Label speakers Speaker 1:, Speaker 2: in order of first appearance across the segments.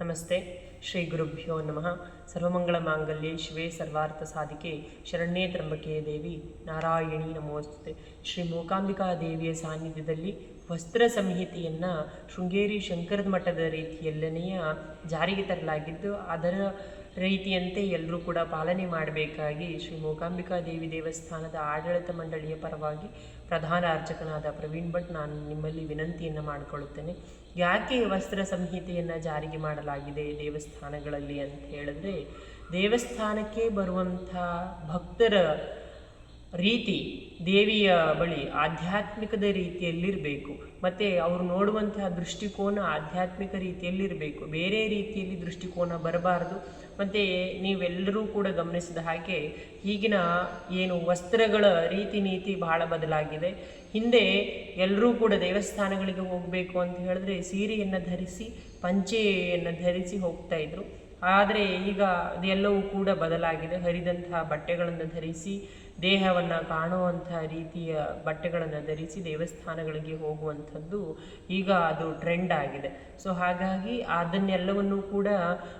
Speaker 1: ನಮಸ್ತೆ. ಶ್ರೀ ಗುರುಭ್ಯೋ ನಮಃ. ಸರ್ವಮಂಗಳ ಮಾಂಗಲ್ಯೆ ಶಿವೇ ಸರ್ವಾರ್ಥ ಸಾಧಿಕೆ ಶರಣ್ಯೇ ತ್ರಂಬಕೆ ದೇವಿ ನಾರಾಯಣಿ ನಮೋಸ್ತುತೆ. ಶ್ರೀ ಮೂಕಾಂಬಿಕಾ ದೇವಿಯ ಸಾನ್ನಿಧ್ಯದಲ್ಲಿ ವಸ್ತ್ರ ಸಂಹಿತೆಯನ್ನು ಶೃಂಗೇರಿ ಶಂಕರದ ಮಠದ ರೀತಿಯಲ್ಲನೆಯ ಜಾರಿಗೆ ತರಲಾಗಿದ್ದು, ಅದರ ರೀತಿಯಂತೆ ಎಲ್ಲರೂ ಕೂಡ ಪಾಲನೆ ಮಾಡಬೇಕಾಗಿ ಶ್ರೀ ಮೂಕಾಂಬಿಕಾ ದೇವಿ ದೇವಸ್ಥಾನದ ಆಡಳಿತ ಮಂಡಳಿಯ ಪರವಾಗಿ ಪ್ರಧಾನ ಅರ್ಚಕನಾದ ಪ್ರವೀಣ್ ಭಟ್ ನಾನು ನಿಮ್ಮಲ್ಲಿ ವಿನಂತಿಯನ್ನು ಮಾಡಿಕೊಳ್ಳುತ್ತೇನೆ. ಯಾಕೆ ವಸ್ತ್ರ ಸಂಹಿತೆಯನ್ನು ಜಾರಿಗೆ ಮಾಡಲಾಗಿದೆ ದೇವಸ್ಥಾನಗಳಲ್ಲಿ ಅಂತ ಹೇಳಿದ್ರೆ ದೇವಸ್ಥಾನಕ್ಕೆ ಬರುವಂಥ ಭಕ್ತರ ರೀತಿ ದೇವಿಯ ಬಳಿ ಆಧ್ಯಾತ್ಮಿಕದ ರೀತಿಯಲ್ಲಿರಬೇಕು. ಮತ್ತು ಅವರು ನೋಡುವಂತಹ ದೃಷ್ಟಿಕೋನ ಆಧ್ಯಾತ್ಮಿಕ ರೀತಿಯಲ್ಲಿರಬೇಕು. ಬೇರೆ ರೀತಿಯಲ್ಲಿ ದೃಷ್ಟಿಕೋನ ಬರಬಾರದು. ಮತ್ತು ನೀವೆಲ್ಲರೂ ಕೂಡ ಗಮನಿಸಿದ ಹಾಗೆ ಈಗಿನ ಏನು ವಸ್ತ್ರಗಳ ರೀತಿ ನೀತಿ ಬಹಳ ಬದಲಾಗಿದೆ. ಹಿಂದೆ ಎಲ್ಲರೂ ಕೂಡ ದೇವಸ್ಥಾನಗಳಿಗೆ ಹೋಗಬೇಕು ಅಂತ ಹೇಳಿದ್ರೆ ಸೀರೆಯನ್ನು ಧರಿಸಿ, ಪಂಚೆಯನ್ನು ಧರಿಸಿ ಹೋಗ್ತಾ ಇದ್ರು. ಆದರೆ ಈಗ ಅದೆಲ್ಲವೂ ಕೂಡ ಬದಲಾಗಿದೆ. ಹರಿದಂತಹ ಬಟ್ಟೆಗಳನ್ನು ಧರಿಸಿ, ದೇಹವನ್ನು ಕಾಣುವಂಥ ರೀತಿಯ ಬಟ್ಟೆಗಳನ್ನು ಧರಿಸಿ, ದೇವಸ್ಥಾನಗಳಿಗೆ ಹೋಗುವಂಥದ್ದು ಈಗ ಅದು ಟ್ರೆಂಡ್ ಆಗಿದೆ. ಸೊ ಹಾಗಾಗಿ ಅದನ್ನೆಲ್ಲವನ್ನು ಕೂಡ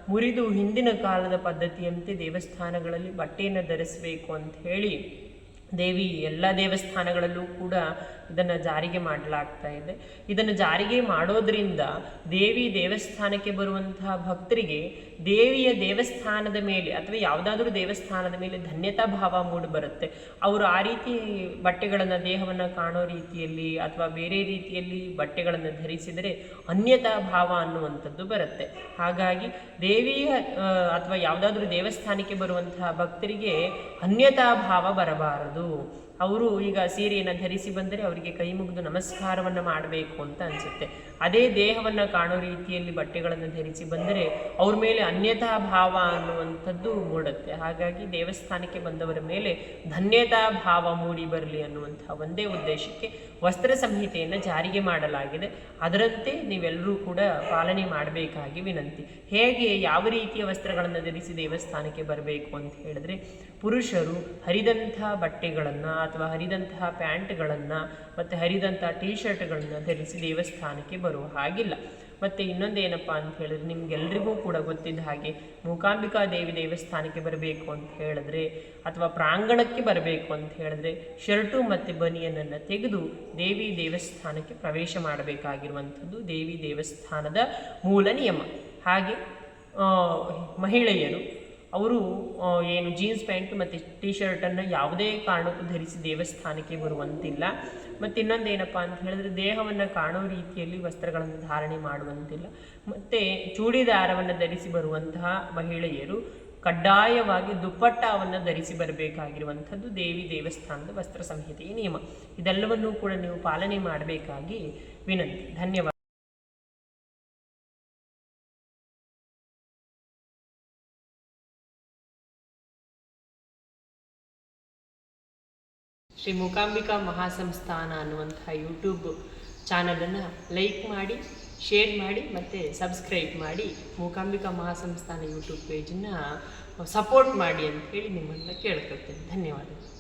Speaker 1: ಮುರಿದು ಹಿಂದಿನ ಕಾಲದ ಪದ್ಧತಿಯಂತೆ ದೇವಸ್ಥಾನಗಳಲ್ಲಿ ಬಟ್ಟೆಯನ್ನು ಧರಿಸಬೇಕು ಅಂತ ಹೇಳಿ ದೇವಿ ಎಲ್ಲ ದೇವಸ್ಥಾನಗಳಲ್ಲೂ ಕೂಡ ಇದನ್ನು ಜಾರಿಗೆ ಮಾಡಲಾಗ್ತಾ ಇದೆ. ಇದನ್ನು ಜಾರಿಗೆ ಮಾಡೋದ್ರಿಂದ ದೇವಿ ದೇವಸ್ಥಾನಕ್ಕೆ ಬರುವಂತಹ ಭಕ್ತರಿಗೆ ದೇವಿಯ ದೇವಸ್ಥಾನದ ಮೇಲೆ ಅಥವಾ ಯಾವುದಾದ್ರೂ ದೇವಸ್ಥಾನದ ಮೇಲೆ ಧನ್ಯತಾ ಭಾವ ಮೂಡಿ ಬರುತ್ತೆ. ಅವರು ಆ ರೀತಿ ಬಟ್ಟೆಗಳನ್ನು ದೇಹವನ್ನು ಕಾಣೋ ರೀತಿಯಲ್ಲಿ ಅಥವಾ ಬೇರೆ ರೀತಿಯಲ್ಲಿ ಬಟ್ಟೆಗಳನ್ನು ಧರಿಸಿದರೆ ಅನ್ಯತಾ ಭಾವ ಅನ್ನುವಂಥದ್ದು ಬರುತ್ತೆ. ಹಾಗಾಗಿ ದೇವಿಯ ಅಥವಾ ಯಾವುದಾದ್ರೂ ದೇವಸ್ಥಾನಕ್ಕೆ ಬರುವಂತಹ ಭಕ್ತರಿಗೆ ಅನ್ಯತಾ ಭಾವ ಬರಬಾರದು. ಅದು ಅವರು ಈಗ ಸೀರೆಯನ್ನು ಧರಿಸಿ ಬಂದರೆ ಅವರಿಗೆ ಕೈ ಮುಗಿದು ನಮಸ್ಕಾರವನ್ನು ಮಾಡಬೇಕು ಅಂತ ಅನಿಸುತ್ತೆ. ಅದೇ ದೇಹವನ್ನು ಕಾಣೋ ರೀತಿಯಲ್ಲಿ ಬಟ್ಟೆಗಳನ್ನು ಧರಿಸಿ ಬಂದರೆ ಅವ್ರ ಮೇಲೆ ಅನ್ಯತಾ ಭಾವ ಅನ್ನುವಂಥದ್ದು ಮೂಡುತ್ತೆ. ಹಾಗಾಗಿ ದೇವಸ್ಥಾನಕ್ಕೆ ಬಂದವರ ಮೇಲೆ ಧನ್ಯತಾ ಭಾವ ಮೂಡಿ ಬರಲಿ ಅನ್ನುವಂಥ ಒಂದೇ ಉದ್ದೇಶಕ್ಕೆ ವಸ್ತ್ರ ಸಂಹಿತೆಯನ್ನು ಜಾರಿಗೆ ಮಾಡಲಾಗಿದೆ. ಅದರಂತೆ ನೀವೆಲ್ಲರೂ ಕೂಡ ಪಾಲನೆ ಮಾಡಬೇಕಾಗಿ ವಿನಂತಿ. ಹೇಗೆ ಯಾವ ರೀತಿಯ ವಸ್ತ್ರಗಳನ್ನು ಧರಿಸಿ ದೇವಸ್ಥಾನಕ್ಕೆ ಬರಬೇಕು ಅಂತ ಹೇಳಿದ್ರೆ, ಪುರುಷರು ಹರಿದಂಥ ಬಟ್ಟೆಗಳನ್ನು ಅಥವಾ ಹರಿದಂತಹ ಪ್ಯಾಂಟ್ಗಳನ್ನು ಮತ್ತು ಹರಿದಂತಹ ಟೀ ಶರ್ಟ್ಗಳನ್ನು ಧರಿಸಿ ದೇವಸ್ಥಾನಕ್ಕೆ ಬರುವ ಹಾಗಿಲ್ಲ. ಮತ್ತು ಇನ್ನೊಂದೇನಪ್ಪ ಅಂತ ಹೇಳಿದ್ರೆ ನಿಮಗೆಲ್ರಿಗೂ ಕೂಡ ಗೊತ್ತಿದ್ದ ಹಾಗೆ ಮೂಕಾಂಬಿಕಾ ದೇವಿ ದೇವಸ್ಥಾನಕ್ಕೆ ಬರಬೇಕು ಅಂತ ಹೇಳಿದ್ರೆ ಅಥವಾ ಪ್ರಾಂಗಣಕ್ಕೆ ಬರಬೇಕು ಅಂತ ಹೇಳಿದ್ರೆ ಶರ್ಟು ಮತ್ತು ಬನಿಯನನ್ನು ತೆಗೆದು ದೇವಿ ದೇವಸ್ಥಾನಕ್ಕೆ ಪ್ರವೇಶ ಮಾಡಬೇಕಾಗಿರುವಂಥದ್ದು ದೇವಿ ದೇವಸ್ಥಾನದ ಮೂಲ ನಿಯಮ. ಹಾಗೆ ಮಹಿಳೆಯರು ಅವರು ಏನು ಜೀನ್ಸ್ ಪ್ಯಾಂಟ್ ಮತ್ತು ಟಿ ಶರ್ಟನ್ನು ಯಾವುದೇ ಕಾರಣಕ್ಕೂ ಧರಿಸಿ ದೇವಸ್ಥಾನಕ್ಕೆ ಬರುವಂತಿಲ್ಲ. ಮತ್ತು ಇನ್ನೊಂದೇನಪ್ಪ ಅಂತ ಹೇಳಿದ್ರೆ ದೇಹವನ್ನು ಕಾಣೋ ರೀತಿಯಲ್ಲಿ ವಸ್ತ್ರಗಳನ್ನು ಧಾರಣೆ ಮಾಡುವಂತಿಲ್ಲ. ಮತ್ತು ಚೂಡಿದಾರವನ್ನು ಧರಿಸಿ ಬರುವಂತಹ ಮಹಿಳೆಯರು ಕಡ್ಡಾಯವಾಗಿ ದುಪ್ಪಟ್ಟವನ್ನು ಧರಿಸಿ ಬರಬೇಕಾಗಿರುವಂಥದ್ದು ದೇವಿ ದೇವಸ್ಥಾನದ ವಸ್ತ್ರ ಸಂಹಿತೆಯ ನಿಯಮ. ಇದೆಲ್ಲವನ್ನೂ ಕೂಡ ನೀವು ಪಾಲನೆ ಮಾಡಬೇಕಾಗಿ ವಿನಂತಿ. ಧನ್ಯವಾದ. ಶ್ರೀ ಮೂಕಾಂಬಿಕಾ ಮಹಾಸಂಸ್ಥಾನ ಅನ್ನುವಂಥ ಯೂಟ್ಯೂಬ್ ಚಾನಲನ್ನು ಲೈಕ್ ಮಾಡಿ ಶೇರ್ ಮಾಡಿ ಮತ್ತು ಸಬ್ಸ್ಕ್ರೈಬ್ ಮಾಡಿ ಮೂಕಾಂಬಿಕಾ ಮಹಾಸಂಸ್ಥಾನ ಯೂಟ್ಯೂಬ್ ಪೇಜನ್ನು ಸಪೋರ್ಟ್ ಮಾಡಿ ಅಂತ ಹೇಳಿ ನಿಮ್ಮನ್ನು ಕೇಳ್ಕೊಳ್ತೇನೆ. ಧನ್ಯವಾದಗಳು.